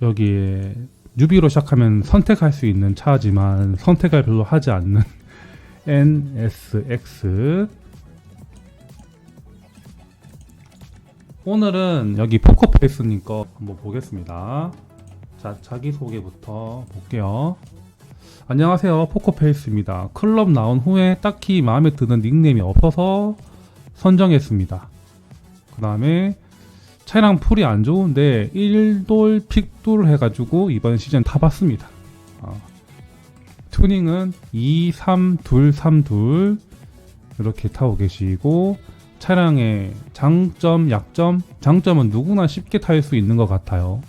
여기에 뉴비로 시작하면 선택할 수 있는 차지만 선택을 별로 하지 않는 NSX 오늘은 여기 포커페이스님 거 한번 보겠습니다. 자, 자기소개부터 볼게요. 안녕하세요. 포커페이스입니다. 클럽 나온 후에 딱히 마음에 드는 닉네임이 없어서 선정했습니다. 그 다음에 차량 풀이 안 좋은데 1돌 픽돌 해가지고 이번 시즌 타봤습니다. 어. 튜닝은 2, 3, 2, 3, 2 이렇게 타고 계시고 차량의 장점, 약점, 장점은 누구나 쉽게 탈 수 있는 것 같아요.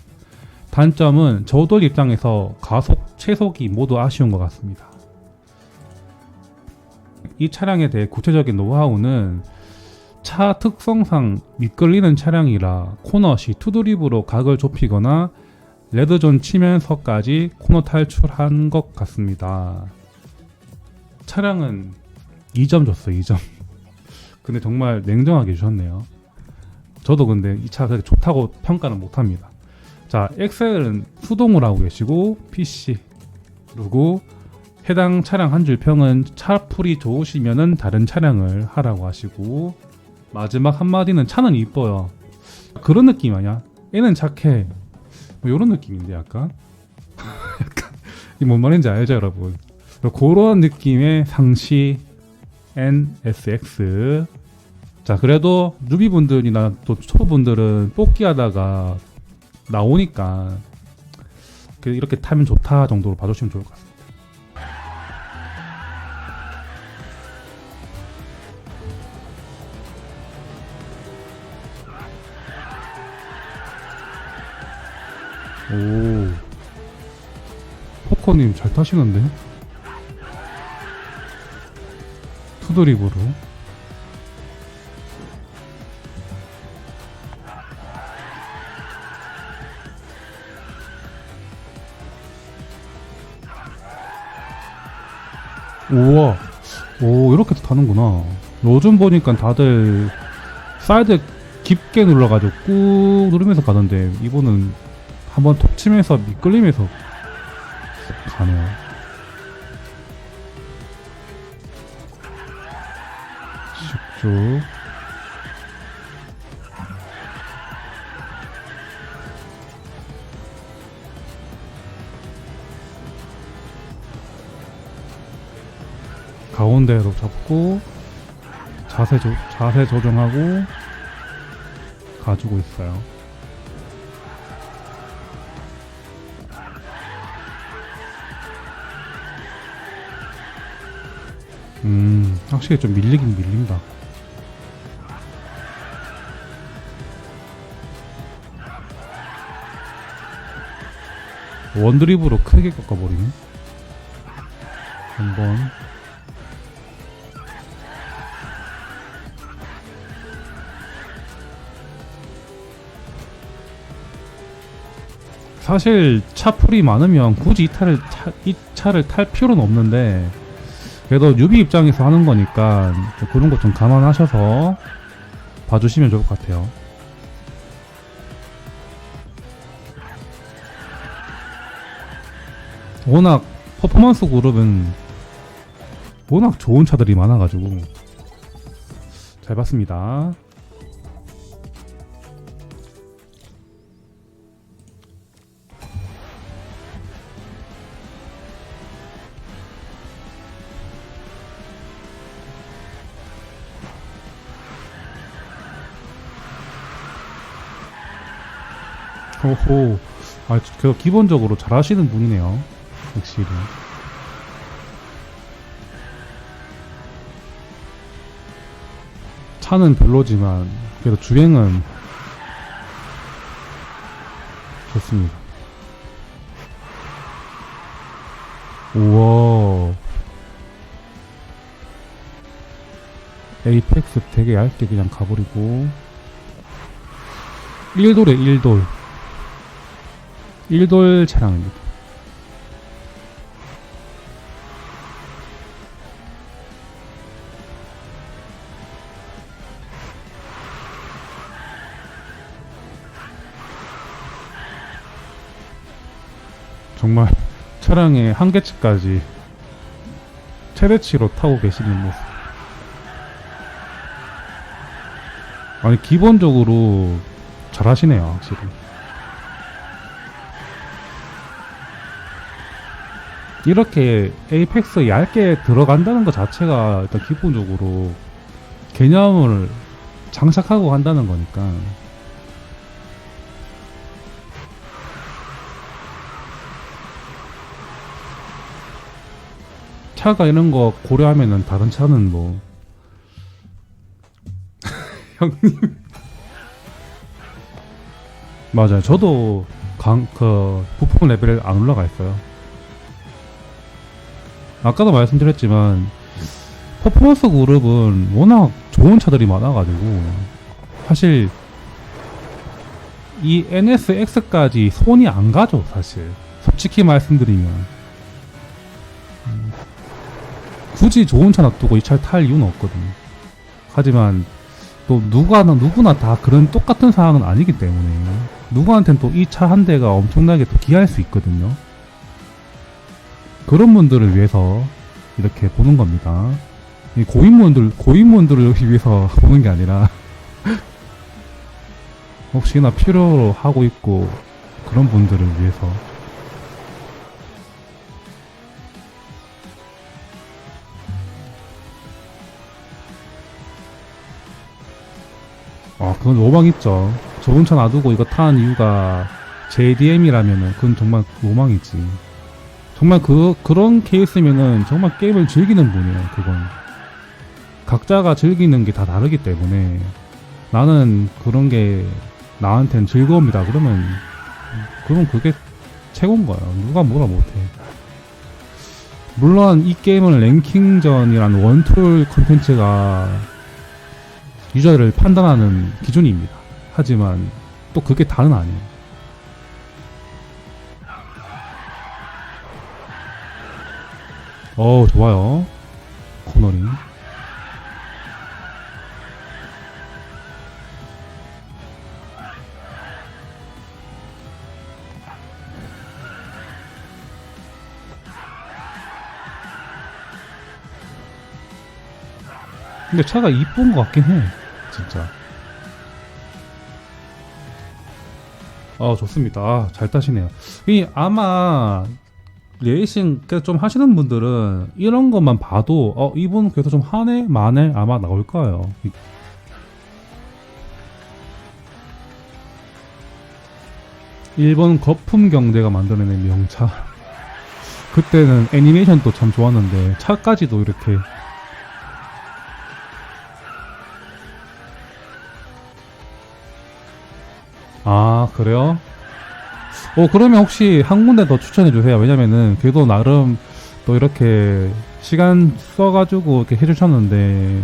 단점은 저돌 입장에서 가속, 최속이 모두 아쉬운 것 같습니다. 이 차량에 대해 구체적인 노하우는 차 특성상 미끌리는 차량이라 코너 시 투드립으로 각을 좁히거나 레드존 치면서까지 코너 탈출한 것 같습니다. 차량은 2점 줬어요, 2점. 근데 정말 냉정하게 주셨네요. 저도 근데 이 차가 그렇게 좋다고 평가는 못합니다. 자, 엑셀은 수동으로 하고 계시고 PC 그리고 해당 차량 한 줄 평은 차풀이 좋으시면은 다른 차량을 하라고 하시고 마지막 한마디는 차는 이뻐요. 그런 느낌 아니야? 얘는 착해. 뭐 이런 느낌인데 약간 약간 이뭔 말인지 알죠 여러분? 그런 느낌의 상시 NSX 자 그래도 뉴비분들이나 또 초보분들은 뽑기 하다가 나오니까 그 이렇게 타면 좋다 정도로 봐주시면 좋을 것 같습니다. 오. 포커님 잘 타시는데? 투드립으로. 우와. 오 이렇게 타는구나. 요즘 보니까 다들 사이드 깊게 눌러가지고 꾹 누르면서 가던데 이거는 한번 톡 치면서 미끌리면서 가네요 슉쭉 가운데로 잡고 자세 조, 자세 조정하고 가지고 있어요. 음, 확실히 좀 밀리긴 밀린다. 원드립으로 크게 꺾어버리네. 한 번 사실 차 풀이 많으면 굳이 이 차를 타, 이 차를 탈 필요는 없는데 그래도 뉴비 입장에서 하는 거니까 좀 그런 것 좀 감안하셔서 봐주시면 좋을 것 같아요. 워낙 퍼포먼스 그룹은 워낙 좋은 차들이 많아가지고 잘 봤습니다. 호호. 아, 그 기본적으로 잘 하시는 분이네요. 확실히. 차는 별로지만 그래도 주행은 좋습니다. 우와. 에이펙스 되게 얇게 그냥 가버리고 1돌에 1돌 1돌 차량입니다. 정말 차량의 한계치까지 최대치로 타고 계시는 모습. 아니 기본적으로 잘하시네요, 확실히. 이렇게 에이펙스 얇게 들어간다는 것 자체가 일단 기본적으로 개념을 장착하고 간다는 거니까. 차가 이런 거 고려하면은 다른 차는 뭐. 형님. 맞아요. 저도 강, 그 부품 레벨 안 올라가 있어요 아까도 말씀드렸지만 퍼포먼스 그룹은 워낙 좋은 차들이 많아가지고 사실 이 NSX까지 손이 안 가죠 사실. 솔직히 말씀드리면. 음, 굳이 좋은 차 놔두고 이 차를 탈 이유는 없거든요. 하지만 또 누구나 누구나 다 그런 똑같은 상황은 아니기 때문에 누구한테는 또 이 차 한 대가 엄청나게 또 귀할 수 있거든요 그런 분들을 위해서 이렇게 보는 겁니다. 이 고인물들 고인물들을 위해서 보는 게 아니라 혹시나 필요로 하고 있고 그런 분들을 위해서 아 그건 로망 있죠. 좋은 차 놔두고 이거 타는 이유가 JDM이라면은 그건 정말 로망이지. 정말 그 그런 케이스면은 정말 게임을 즐기는 분이에요. 그건 각자가 즐기는 게 다 다르기 때문에 나는 그런 게 나한텐 즐거움이다. 그러면 그럼 그게 최고인 거야. 누가 뭐라 못해. 물론 이 게임은 랭킹전이라는 원툴 컨텐츠가 유저를 판단하는 기준입니다. 하지만 또 그게 다는 아니에요. 어 좋아요. 코너링. 근데 차가 이쁜 것 같긴 해 진짜. 어 좋습니다. 아, 잘 타시네요. 이 아마 레이싱 그좀 하시는 분들은 이런 것만 봐도 어 이분 그래도 좀 하네 마네 아마 나올 거예요. 이- 일본 거품 경제가 만들어낸 명차. 그때는 애니메이션도 참 좋았는데 차까지도 이렇게 아 그래요? 어 그러면 혹시 한 군데 더 추천해 주세요. 왜냐면은 그래도 나름 또 이렇게 시간 써가지고 이렇게 해주셨는데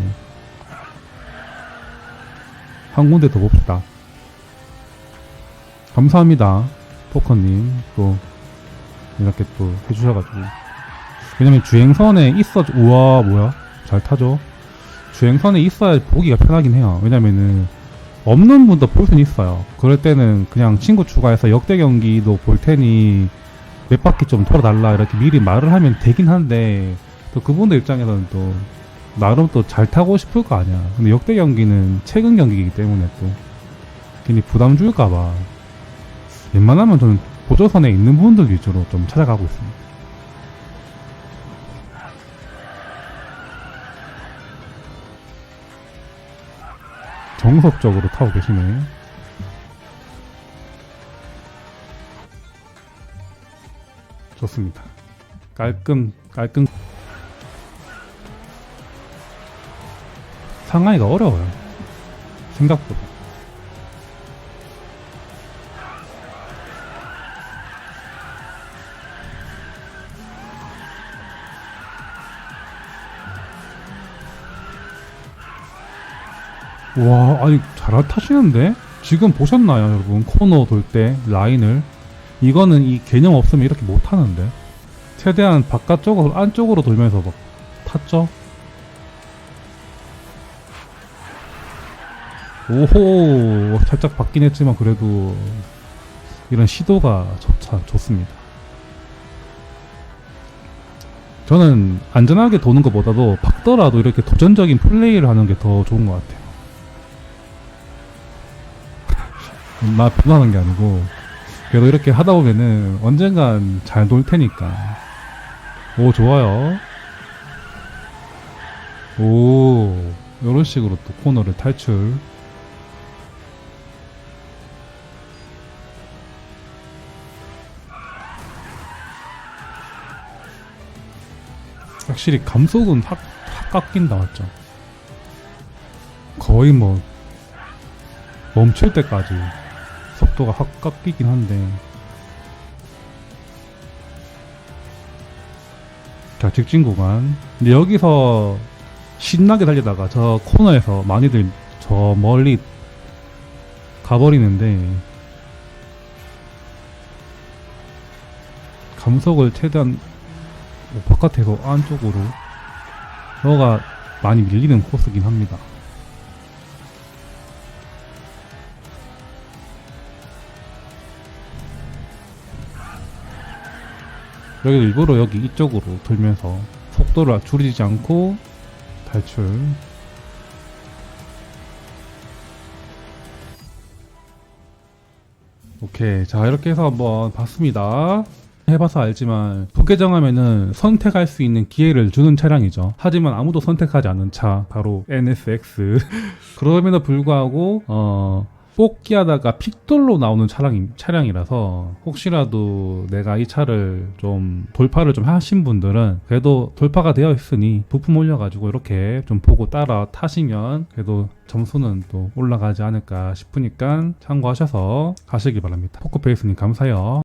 한 군데 더 봅시다. 감사합니다, 포커님 또 이렇게 또 해주셔가지고 왜냐면 주행선에 있어 우와 뭐야 잘 타죠. 주행선에 있어야 보기가 편하긴 해요. 왜냐면은 없는 분도 볼 수는 있어요. 그럴 때는 그냥 친구 추가해서 역대 경기도 볼 테니 몇 바퀴 좀 돌아달라 이렇게 미리 말을 하면 되긴 한데 또 그분들 입장에서는 또 나름 또 잘 타고 싶을 거 아니야. 근데 역대 경기는 최근 경기이기 때문에 또 괜히 부담 줄까봐 웬만하면 저는 보조선에 있는 분들 위주로 좀 찾아가고 있습니다. 정석적으로 타고 계시네. 좋습니다. 깔끔, 깔끔. 상하이가 어려워요. 생각보다. 와, 아니, 잘 타시는데? 지금 보셨나요, 여러분? 코너 돌 때 라인을. 이거는 이 개념 없으면 이렇게 못 타는데. 최대한 바깥쪽으로, 안쪽으로 돌면서 막 탔죠? 오호, 살짝 바뀌긴 했지만 그래도 이런 시도가 좋, 좋습니다. 저는 안전하게 도는 것보다도 박더라도 이렇게 도전적인 플레이를 하는 게 더 좋은 것 같아요. 나 변하는 게 아니고 그래도 이렇게 하다 보면은 언젠간 잘 놀 테니까. 오 좋아요. 오 이런 식으로 또 코너를 탈출. 확실히 감속은 확, 확 깎인다 맞죠? 거의 뭐 멈출 때까지 속도가 확 깎이긴 한데 자 직진 구간 근데 여기서 신나게 달리다가 저 코너에서 많이들 저 멀리 가버리는데 감속을 최대한 뭐 바깥에서 안쪽으로 너가 많이 밀리는 코스긴 합니다. 여기 일부러 여기 이쪽으로 돌면서 속도를 줄이지 않고 탈출. 오케이. 자, 이렇게 해서 한번 봤습니다. 해봐서 알지만 두개 정하면은 선택할 수 있는 기회를 주는 차량이죠. 하지만 아무도 선택하지 않은 차 바로 NSX. 그럼에도 불구하고 어 뽑기하다가 픽돌로 나오는 차량 차량이라서 혹시라도 내가 이 차를 좀 돌파를 좀 하신 분들은 그래도 돌파가 되어 있으니 부품 올려가지고 이렇게 좀 보고 따라 타시면 그래도 점수는 또 올라가지 않을까 싶으니까 참고하셔서 가시기 바랍니다. 포커페이스님 감사해요.